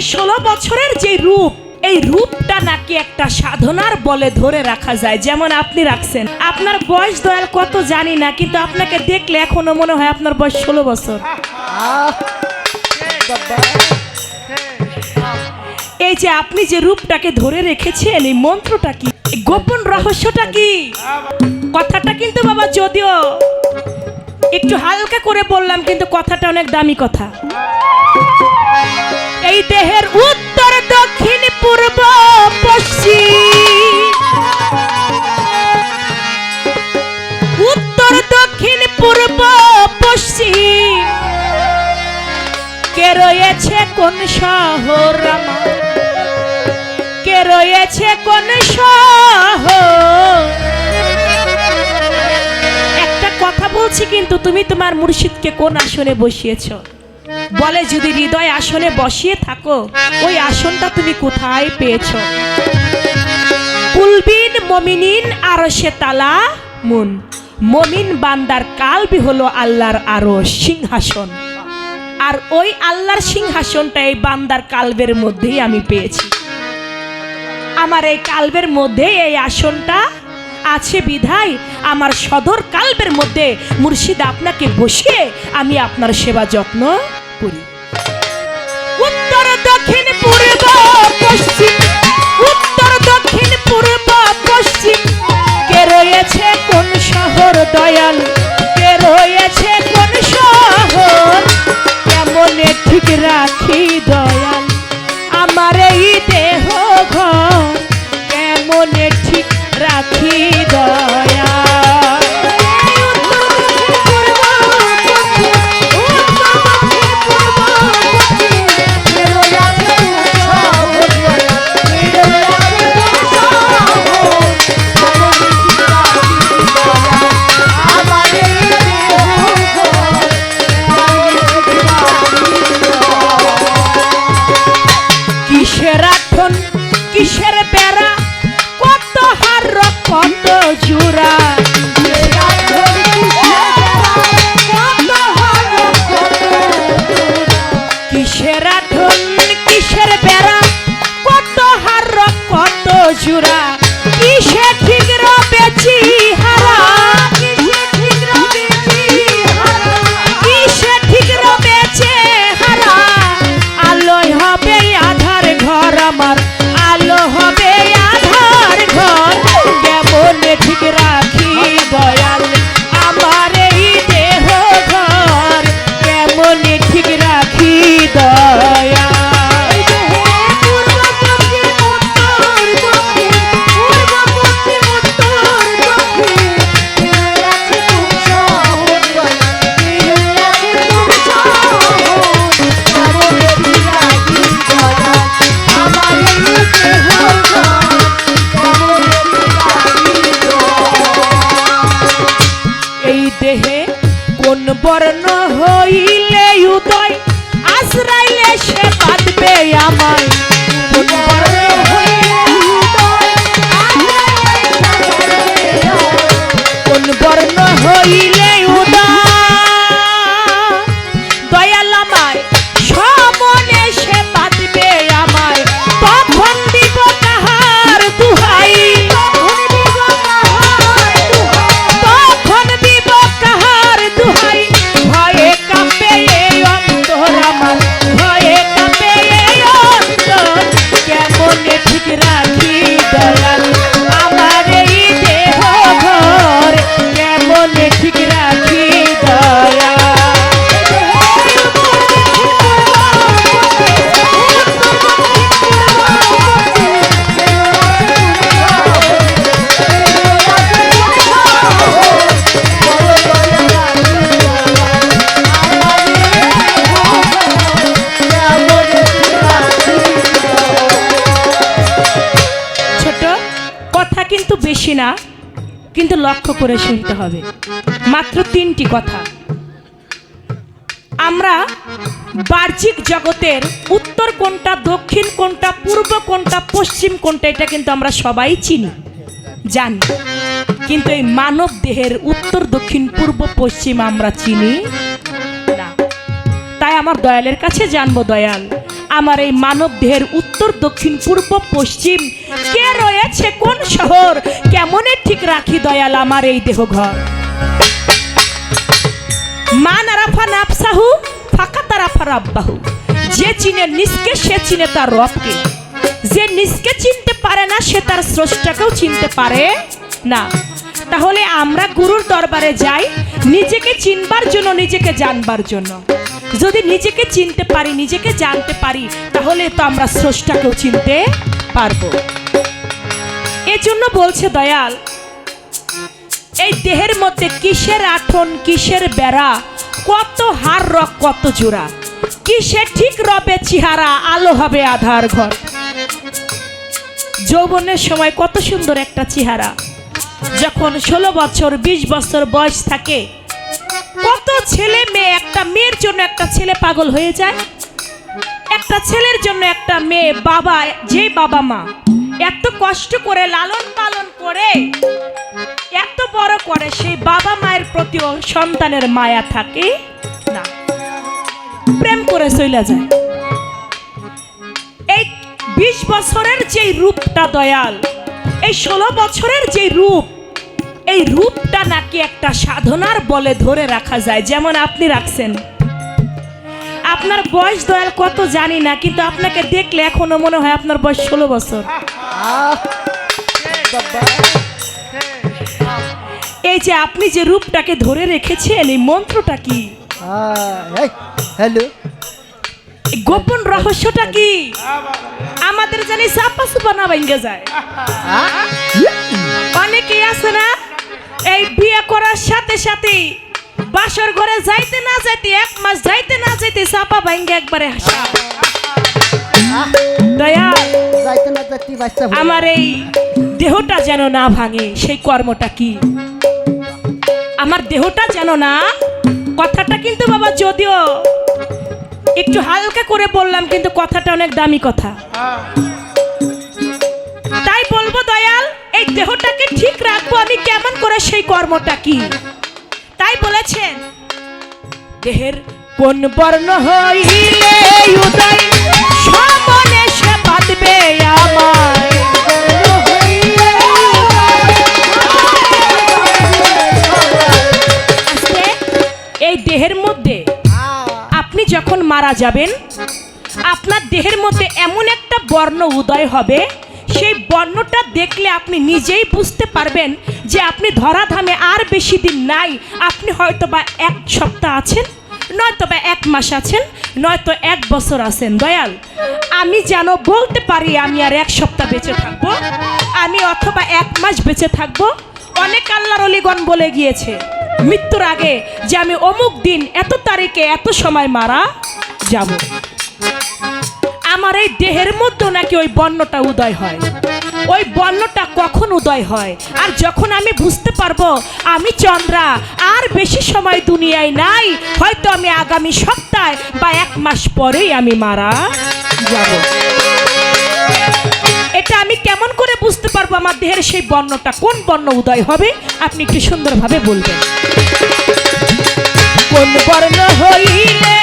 এই ষোলো বছরের যে রূপ, এই রূপটা নাকি একটা সাধনার বলে ধরে রাখা যায়। যেমন আপনি রাখছেন। আপনার বয়স দয়াল কত জানি না, কিন্তু আপনাকে দেখলে এখনও মনে হয় আপনার বয়স ষোলো বছর। এই যে আপনি যে রূপটাকে ধরে রেখেছেন, এই মন্ত্রটা কি? গোপন রহস্যটা কি? কথাটা কিন্তু বাবা, যদিও একটু হালকা করে বললাম, কিন্তু কথাটা অনেক দামি কথা। এই দেহের উত্তর, দক্ষিণ, পূর্ব, পশ্চিম। উত্তর, দক্ষিণ, পূর্ব, পশ্চিম। কে রয়েছে কোন শহর কে রয়েছে কোন শহর? একটা কথা বলছি কিন্তু তুমি তোমার মুর্শিদকে কোন আসনে বসিয়েছো? বলে, যদি হৃদয় আসনে বসিয়ে থাকো, ওই আসনটা তুমি কোথায় পেয়েছ? কুলবিন, মমিনিন আর সে তালা, মুন। মমিন বান্দার কালবি হলো আল্লাহর আরও সিংহাসন। আর ওই আল্লাহর সিংহাসনটা এই বান্দার কালবের মধ্যেই আমি পেয়েছি। আমার এই কালবের মধ্যে এই আসনটা আছে বিধায়, আমার সদর কালবের মধ্যে মুর্শিদ আপনাকে বসিয়ে আমি আপনার সেবা যত্ন করি। উত্তর দক্ষিণ পূর্ব পশ্চিম। উত্তর দক্ষিণ পূর্ব পশ্চিম। কে রয়েছে কোন শহর দয়াল? কে রয়েছে কোন শহর? কেমনে ঠিক রাখি দয়াল? আমার এই দেহ ঘর, কেমনে কেমনে বেশি না, কিন্তু লক্ষ্য করে শুনতে হবে। মাত্র তিনটি কথা। আমরা বাহ্যিক জগতের উত্তর কোনটা, দক্ষিণ কোনটা, পূর্ব কোনটা, পশ্চিম কোনটা, এটা কিন্তু আমরা সবাই চিনি, জানি। কিন্তু এই মানব দেহের উত্তর, দক্ষিণ, পূর্ব, পশ্চিম আমরা চিনি না। তাই আমার দয়ালের কাছে জানব, দয়াল। আমার এই মানব দেহের উত্তর, দক্ষিণ, পূর্ব, পশ্চিম, কে রয়েছে, কোন শহর, কেমনে ঠিক রাখি দয়াল আমার এই দেহ ঘর নাফসাহু, ফাঁকা যে চিনে সে চিনে তার রবকে। যে নিজকে চিনতে পারে না, সে তার স্রষ্টাকেও চিনতে পারে না। তাহলে আমরা গুরুর দরবারে যাই, নিজেকে চিনবার জন্য, নিজেকে জানবার জন্য। যদি নিজেকে চিনতে পারি, নিজেকে জানতে পারি, তাহলে তো আমরা স্রষ্টাকেও চিনতে পারব। এজন্য বলছে দয়াল, এই দেহের মধ্যে কিসের আঠন, কিসের বেড়া, কত হার রক, কত জোড়া? কিসে ঠিক রবে চেহারা, আলো হবে আধার ঘর। যৌবনের সময় কত সুন্দর একটা চেহারা। যখন ষোলো বছর ২০ বছর বয়স থাকে ছেলে মেয়ে, একটা মেয়ের জন্য একটা ছেলে পাগল হয়ে যায়। একটা ছেলের জন্য একটা মেয়ে বাবা যে বাবা মা। এত কষ্ট করে, লালন পালন করে, এত বড় করে, সেই বাবা মায়ের প্রতিও সন্তানের মায়া থাকে না। প্রেম করে চলে যায়। এই বিশ বছরের যে রূপটা দয়াল, এই ষোলো বছরের যে রূপ এই রূপটা নাকি একটা সাধনার বলে ধরে রাখা যায় যেমন আপনি রাখছেন। আপনার বয়স দয়াল কত জানি না কিন্তু আপনাকে দেখলে এখনও মনে হয় আপনার বয়স ষোলো বছর। এই যে আপনি যে রূপটাকে ধরে রেখেছেন এই মন্ত্রটা কি? হ্যালো। গোপন রহস্যটা কি? আমাদের জানি চাপা সুপা না ভেঙে যায়। অনেকেই আছে না? এই বিয়ে করার সাথে সাথে বাসর ঘরে যাইতে না যাইতে, এক মাস যাইতে না যাইতে চাপা ভাঙ্গে একবারে হাসা দয়া। আমার এই দেহটা যেন না ভাঙে, সেই কর্মটা কি আমার দেহটা যেন না, কথাটা কিন্তু বাবা যদিও একটু হালকা করে বললাম, কিন্তু কথাটা অনেক দামি কথা দেহটাকে ঠিক রাখব আমি কেমন করে সেই কর্মটা কি? তাই বলেছেন, দেহের কোন বর্ণ হইলে এই দেহের মধ্যে আপনি যখন মারা যাবেন, আপনার দেহের মধ্যে এমন একটা বর্ণ উদয় হবে সেই বর্ণটা দেখলে আপনি নিজেই বুঝতে পারবেন যে আপনি ধরাধামে আর বেশি দিন নাই। আপনি হয়তো বা এক সপ্তাহ আছেন নয়তো বা এক মাস আছেন, নয়তো এক বছর আছেন। দয়াল, আমি যেন বলতে পারি আমি আর এক সপ্তাহ বেঁচে থাকব? আমি অথবা এক মাস বেঁচে থাকব? অনেক আল্লাহর অলিগণ বলে গিয়েছে, মৃত্যুর আগে যে আমি অমুক দিন এত তারিখে এত সময় মারা যাব। আমার এই দেহের মধ্যে নাকি ওই বর্ণটা উদয় হয়? ওই বর্ণটা কখন উদয় হয়? আর যখন আমি বুঝতে পারব আমি চন্দ্রা, আর বেশি সময় দুনিয়ায় নাই, হয়তো আমি আগামী সপ্তাহে বা এক মাস পরেই আমি মারা যাব। এটা আমি কেমন করে বুঝতে পারব আমার দেহের সেই বর্ণটা? কোন বর্ণ উদয় হবে? আপনি একটু সুন্দরভাবে বলবেন। কোন বর্ণ হইলে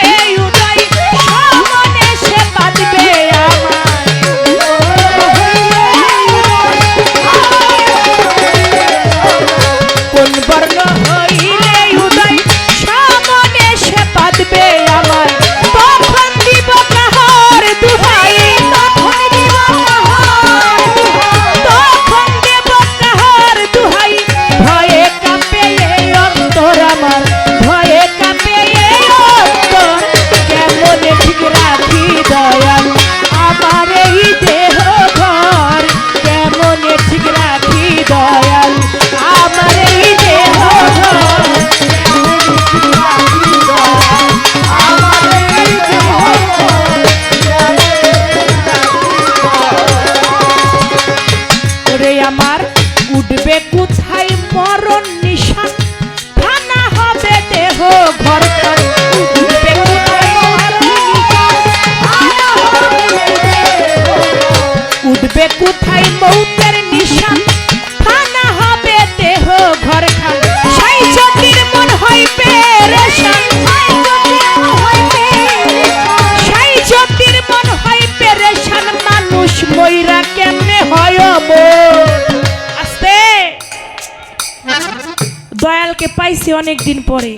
পাইছি অনেক দিন পরে।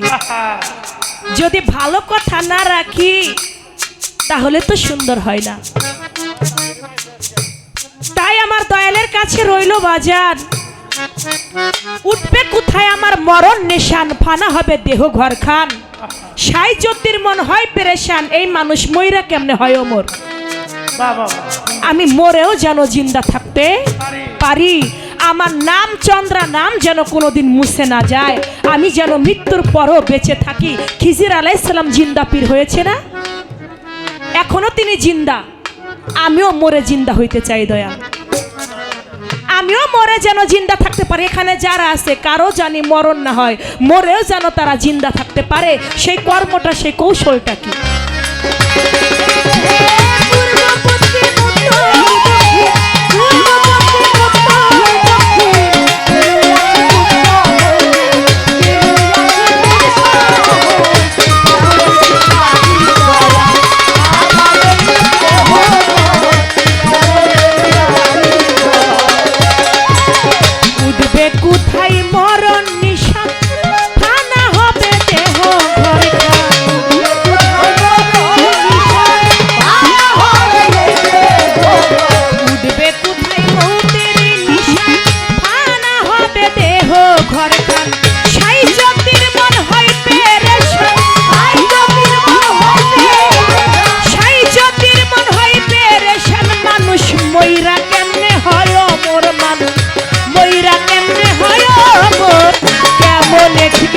যদি ভালো কথা না রাখি তাহলে তো সুন্দর হয় না। তাই আমার দয়ালের কাছে রইল বাজার উঠবে কোথায় আমার মরণ নেশান ফানা হবে দেহ ঘর খান সাই জ্যোতির মন হয় পেরেশান এই মানুষ ময়রা কেমনে হয় ওমর? বাবা। আমি মরেও যেন জিন্দা থাকতে পারি। আমার নাম চন্দ্রা নাম যেন কোনোদিন মুছে না যায়। আমি যেন মৃত্যুর পরও বেঁচে থাকি। খিজির আলাইসাল্লাম জিন্দা পীর হয়েছে না? এখনও তিনি জিন্দা। আমিও মরে জিন্দা হইতে চাই দয়া আমিও মরে যেন জিন্দা থাকতে পারি। এখানে যারা আছে, কারও জানি মরণ না হয়। মরেও যেন তারা জিন্দা থাকতে পারে। সেই কর্মটা, সেই কৌশলটা কি?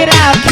রাখি দয়াল